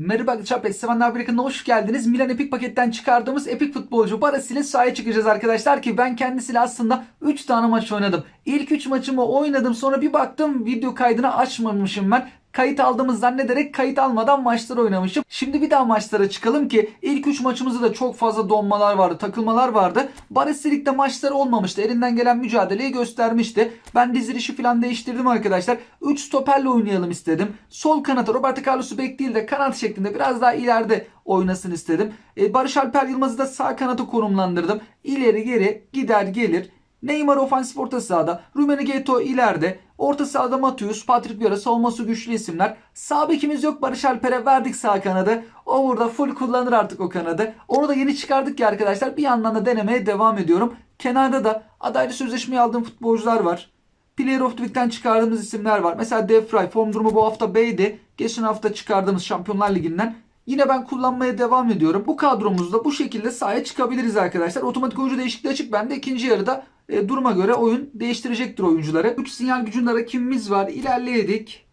Merhaba PES sevenler birlikte hoş geldiniz. Milan Epic paketten çıkardığımız Epic futbolcu Barış ile sahaya çıkacağız arkadaşlar ki ben kendisiyle aslında 3 tane maç oynadım. İlk 3 maçımı oynadım sonra bir baktım video kaydını açmamışım ben. Kayıt aldığımı zannederek kayıt almadan maçlar oynamışım. Şimdi bir daha maçlara çıkalım ki ilk 3 maçımızda da çok fazla donmalar vardı, takılmalar vardı. Barış Lig'de maçları olmamıştı. Elinden gelen mücadeleyi göstermişti. Ben dizilişi falan değiştirdim arkadaşlar. 3 stoperle oynayalım istedim. Sol kanata Roberto Carlos'u bek değil de kanat şeklinde biraz daha ileride oynasın istedim. E, Barış Alper Yılmaz'ı da sağ kanata konumlandırdım. İleri geri gider gelir. Neymar ofansif orta sahada. Rumeni Geto ileride. Orta sahada Matius, Patrick Vieira savunması güçlü isimler. Sağ bekimiz yok Barış Alper'e verdik sağ kanadı. O burada full kullanır artık o kanadı. Onu da yeni çıkardık ya arkadaşlar. Bir yandan da denemeye devam ediyorum. Kenarda da adaylı sözleşmeyi aldığım futbolcular var. Player of the Week'ten çıkardığımız isimler var. Mesela Defray form durumu bu hafta B'ydi. Geçen hafta çıkardığımız Şampiyonlar Ligi'nden. Yine ben kullanmaya devam ediyorum. Bu kadromuzda bu şekilde sahaya çıkabiliriz arkadaşlar. Otomatik oyuncu değişikliği açık. Ben de ikinci yarıda e, duruma göre oyun değiştirecektir oyuncuları. 3 sinyal gücünde rakibimiz var. İlerleyedik.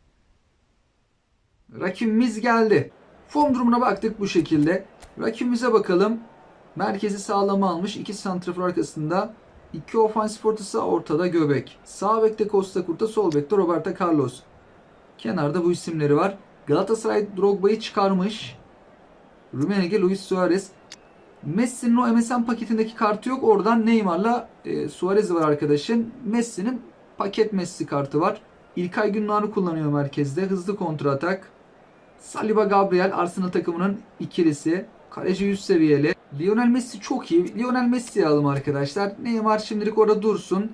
Rakibimiz geldi. Form durumuna baktık bu şekilde. Rakibimize bakalım. Merkezi sağlama almış. 2 santrafor arkasında. 2 ofansif ortası ortada göbek. Sağ bekte Costa Curta, sol bekte Roberto Carlos. Kenarda bu isimleri var. Galatasaray Drogba'yı çıkarmış. Rummenigge, Luis Suarez. Messi'nin o MSN paketindeki kartı yok. Oradan Neymar'la e, Suarez var arkadaşın. Messi'nin paket Messi kartı var. İlkay Gündoğan'ı kullanıyor merkezde. Hızlı kontratak. Saliba Gabriel Arsenal takımının ikilisi. Kaleci 100 seviyeli. Lionel Messi çok iyi. Lionel Messi'yi alalım arkadaşlar. Neymar şimdilik orada dursun.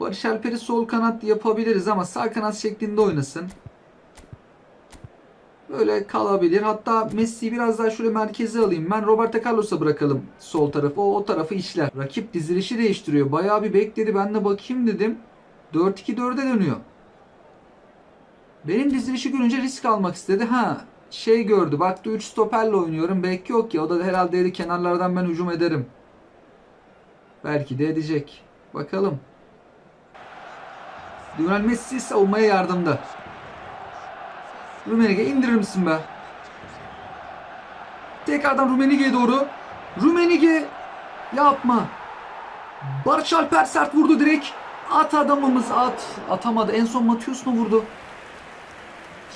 Barış Alper'i sol kanat yapabiliriz ama sağ kanat şeklinde oynasın. Böyle kalabilir. Hatta Messi'yi biraz daha şöyle merkeze alayım. Ben Roberto Carlos'a bırakalım sol tarafı. O, o tarafı işler. Rakip dizilişi değiştiriyor. Bayağı bir bekledi. Ben de bakayım dedim. 4-2-4'e dönüyor. Benim dizilişi görünce risk almak istedi. Ha şey gördü. Baktı 3 stoperle oynuyorum. Belki yok ya. O da herhalde dedi kenarlardan ben hücum ederim. Belki de edecek. Bakalım. Lionel Messi savunmaya yardımda. Rumenige indirir misin be? Tekrardan Rumenige'ye doğru. Rumenige yapma. Barış Alper sert vurdu direkt. At adamımız at. Atamadı. En son Matius mu vurdu?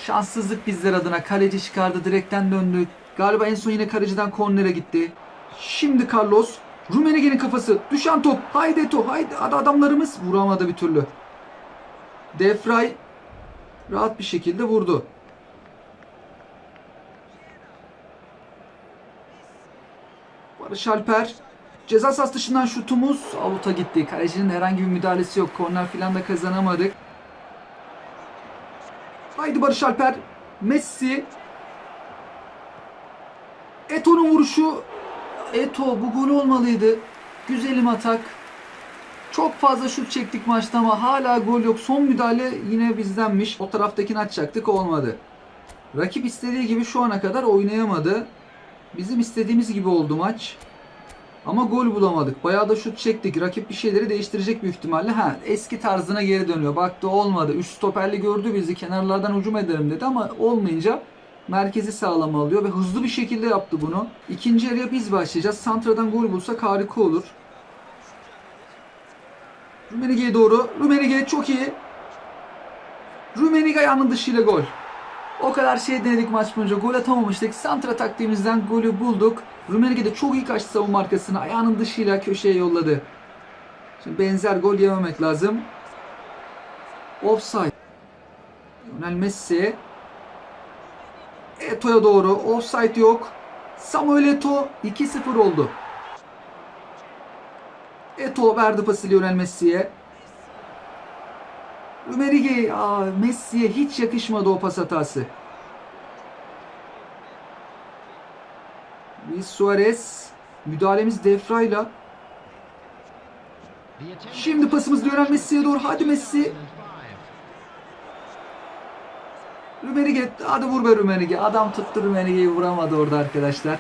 Şanssızlık bizler adına. Kaleci çıkardı. Direkten döndü. Galiba en son yine kaleciden kornere gitti. Şimdi Carlos. Rumenige'nin kafası. Düşen top. Haydi Eto. Haydi. Adamlarımız. Vuramadı bir türlü. Defray rahat bir şekilde vurdu. Barış Alper. Ceza sahası dışından şutumuz avuta gitti. Kalecinin herhangi bir müdahalesi yok. Korner falan da kazanamadık. Haydi Barış Alper. Messi. Eto'nun vuruşu. Eto bu gol olmalıydı. Güzelim atak. Çok fazla şut çektik maçta ama hala gol yok. Son müdahale yine bizdenmiş. O taraftakini atacaktık olmadı. Rakip istediği gibi şu ana kadar oynayamadı. Bizim istediğimiz gibi oldu maç. Ama gol bulamadık. Bayağı da şut çektik. Rakip bir şeyleri değiştirecek büyük ihtimalle. Ha, eski tarzına geri dönüyor. Baktı olmadı. Üst stoperli gördü bizi. Kenarlardan hücum ederim dedi ama olmayınca merkezi sağlama alıyor ve hızlı bir şekilde yaptı bunu. İkinci yarıya biz başlayacağız. Santra'dan gol bulsak harika olur. Rumenige'ye doğru. Rumenige çok iyi. Rumenige ayağının dışıyla gol. O kadar şey denedik maç boyunca gol atamamıştık. Santra taktiğimizden golü bulduk. Rumenige de çok iyi kaçtı savunma arkasına. Ayağının dışıyla köşeye yolladı. Şimdi benzer gol yememek lazım. Offside. Lionel Messi. Eto'ya doğru. Offside yok. Samuel Eto 2-0 oldu. Eto verdi pası Lionel Messi'ye. Rumenige Messi'ye hiç yakışmadı o pas hatası. Luis Suarez müdahalemiz Defra'yla. Şimdi pasımız Lionel Messi'ye doğru. Hadi Messi. Rumenige hadi vur be Rumenige. Adam tuttu Rumenige'yi vuramadı orada arkadaşlar.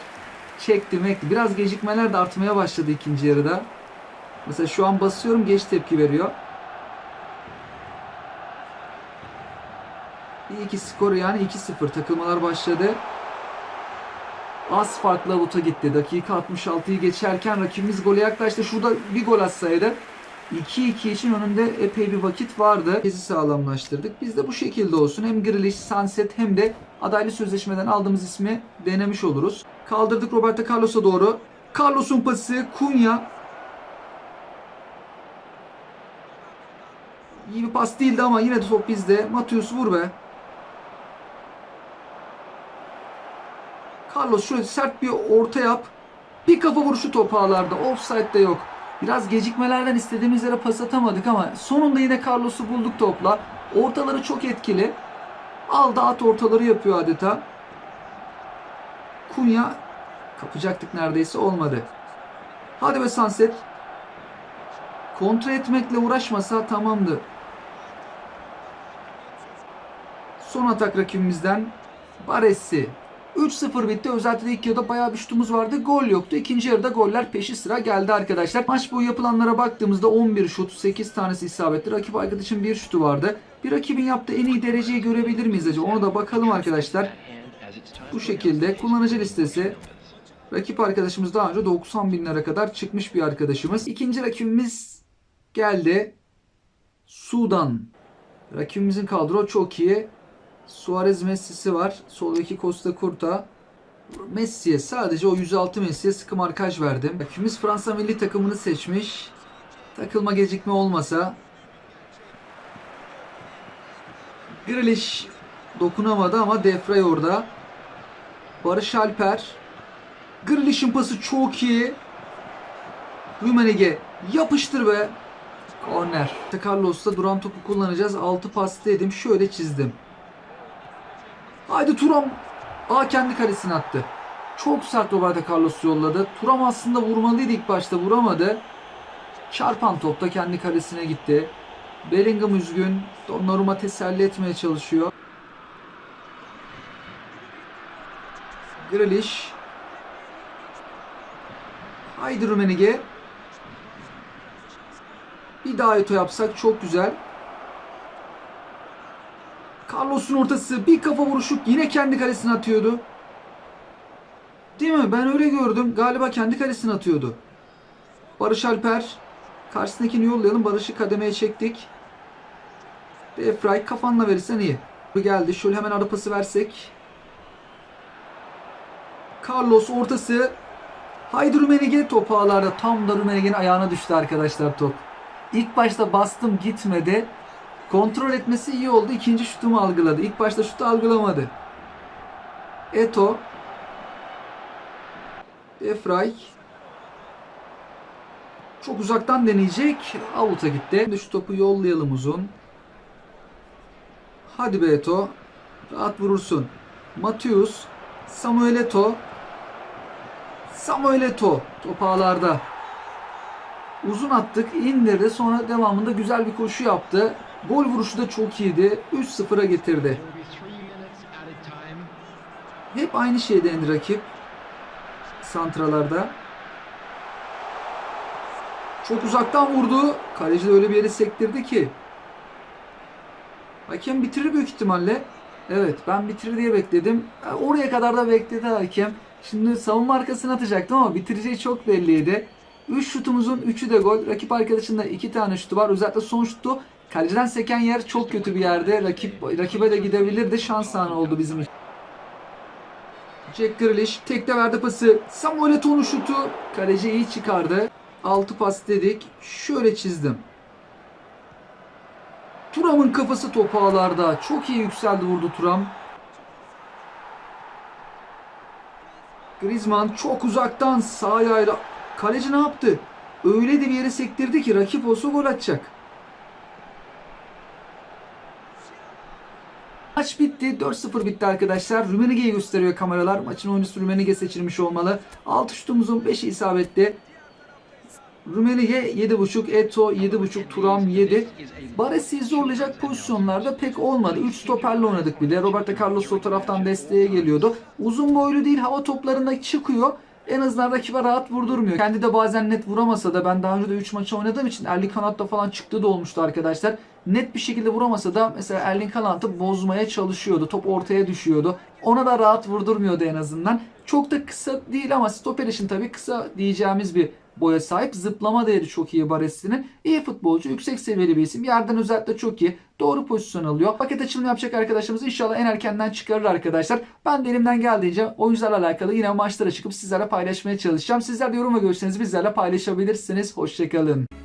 Çekti mekti. Biraz gecikmeler de artmaya başladı ikinci yarıda. Mesela şu an basıyorum geç tepki veriyor. Ki skoru yani 2-0 takılmalar başladı. Az farklı avuta gitti. Dakika 66'yı geçerken rakibimiz gole yaklaştı. Şurada bir gol atsaydı 2-2 için önünde epey bir vakit vardı. Bizi sağlamlaştırdık. Biz de bu şekilde olsun. Hem Grealish, Sunset hem de adaylı sözleşmeden aldığımız ismi denemiş oluruz. Kaldırdık Roberto Carlos'a doğru. Carlos'un pası Kunya. İyi bir pas değildi ama yine de top bizde. Matius vur be. Carlos şöyle sert bir orta yap. Bir kafa vuruşu top ağlarda. Offside de yok. Biraz gecikmelerden istediğimiz yere pas atamadık ama sonunda yine Carlos'u bulduk topla. Ortaları çok etkili. Al da at ortaları yapıyor adeta. Kunya kapacaktık neredeyse olmadı. Hadi be Sunset. Kontra etmekle uğraşmasa tamamdı. Son atak rakibimizden Baresi. 3-0 bitti. Özellikle ilk yarıda bayağı bir şutumuz vardı. Gol yoktu. İkinci yarıda goller peşi sıra geldi arkadaşlar. Maç boyu yapılanlara baktığımızda 11 şut, 8 tanesi isabetli. Rakip arkadaşın bir şutu vardı. Bir rakibin yaptığı en iyi dereceyi görebilir miyiz acaba? Ona da bakalım arkadaşlar. Bu şekilde kullanıcı listesi. Rakip arkadaşımız daha önce 90 binlere kadar çıkmış bir arkadaşımız. İkinci rakibimiz geldi. Sudan. Rakibimizin kadro çok iyi. Suarez Messi'si var. Soldaki Costa Curta. Messi'ye sadece o 106 Messi'ye sıkı markaj verdim. Rakibimiz Fransa milli takımını seçmiş. Takılma gecikme olmasa. Grealish dokunamadı ama Defray orada. Barış Alper. Grealish'in pası çok iyi. Rumenige yapıştır be. Korner. Carlos'ta duran topu kullanacağız. 6 pas dedim. Şöyle çizdim. Haydi Turam. Aa kendi kalesine attı. Çok sert Roberto Carlos yolladı. Turam aslında vurmalıydı ilk başta vuramadı. Çarpan top da kendi kalesine gitti. Bellingham üzgün. Donnarumma teselli etmeye çalışıyor. Grealish. Haydi Rumenige. Bir daha Eto yapsak çok güzel. Carlos'un ortası bir kafa vuruşu yine kendi kalesine atıyordu. Değil mi? Ben öyle gördüm. Galiba kendi kalesine atıyordu. Barış Alper. Karşısındakini yollayalım. Barış'ı kademeye çektik. Defray kafanla verirsen iyi. Bu geldi. Şöyle hemen ara pası versek. Carlos ortası. Haydi Rumenige topu ağlarda. Tam da Rumenige'nin ayağına düştü arkadaşlar top. İlk başta bastım gitmedi. Kontrol etmesi iyi oldu. İkinci şutumu algıladı. İlk başta şutu algılamadı. Eto. Efray. Çok uzaktan deneyecek. Avut'a gitti. Şimdi şu topu yollayalım uzun. Hadi be Eto. Rahat vurursun. Matius. Samuel Eto. Samuel Eto. Top ağlarda. Uzun attık. indirdi. Sonra devamında güzel bir koşu yaptı. Gol vuruşu da çok iyiydi. 3-0'a getirdi. Hep aynı şey dendi rakip. Santralarda. Çok uzaktan vurdu. Kaleci de öyle bir yere sektirdi ki. Hakem bitirir büyük ihtimalle. Evet ben bitirir diye bekledim. Oraya kadar da bekledi hakem. Şimdi savunma arkasına atacaktım ama bitireceği çok belliydi. 3 şutumuzun 3'ü de gol. Rakip arkadaşında 2 tane şutu var. Özellikle son şutu Kaleciden seken yer çok kötü bir yerde. Rakip rakibe de gidebilirdi. Şans anı oldu bizim için. Jack Grealish tekte verdi pası. Samuel Eto'nun şutu. Kaleci iyi çıkardı. 6 pas dedik. Şöyle çizdim. Turam'ın kafası topu ağlarda. Çok iyi yükseldi vurdu Turam. Griezmann çok uzaktan sağ ayağıyla. Kaleci ne yaptı? Öyle de bir yere sektirdi ki rakip olsa gol atacak. Maç bitti. 4-0 bitti arkadaşlar. Rumenige'yi gösteriyor kameralar. Maçın oyuncusu Rumenige seçilmiş olmalı. 6 şutumuzun 5'i isabetli. Rumenige 7.5, Eto 7.5, Turam 7. Baresi'yi zorlayacak pozisyonlarda pek olmadı. 3 stoperle oynadık bile. Roberto Carlos o taraftan desteğe geliyordu. Uzun boylu değil hava toplarında çıkıyor. En azından rakibe rahat vurdurmuyor. Kendi de bazen net vuramasa da ben daha önce de 3 maçı oynadığım için Erli Kanat'ta falan çıktığı da olmuştu arkadaşlar. net bir şekilde vuramasa da mesela Erling Haaland'ı bozmaya çalışıyordu. Top ortaya düşüyordu. Ona da rahat vurdurmuyordu en azından. Çok da kısa değil ama stoper için tabii kısa diyeceğimiz bir boya sahip. Zıplama değeri çok iyi Baresi'nin. İyi futbolcu, yüksek seviyeli bir isim. Yerden özellikle çok iyi. Doğru pozisyon alıyor. Paket açılımı yapacak arkadaşlarımız inşallah en erkenden çıkarır arkadaşlar. Ben de elimden geldiğince oyuncularla alakalı yine maçlara çıkıp sizlerle paylaşmaya çalışacağım. Sizler de yorum ve görüşlerinizi bizlerle paylaşabilirsiniz. Hoşçakalın.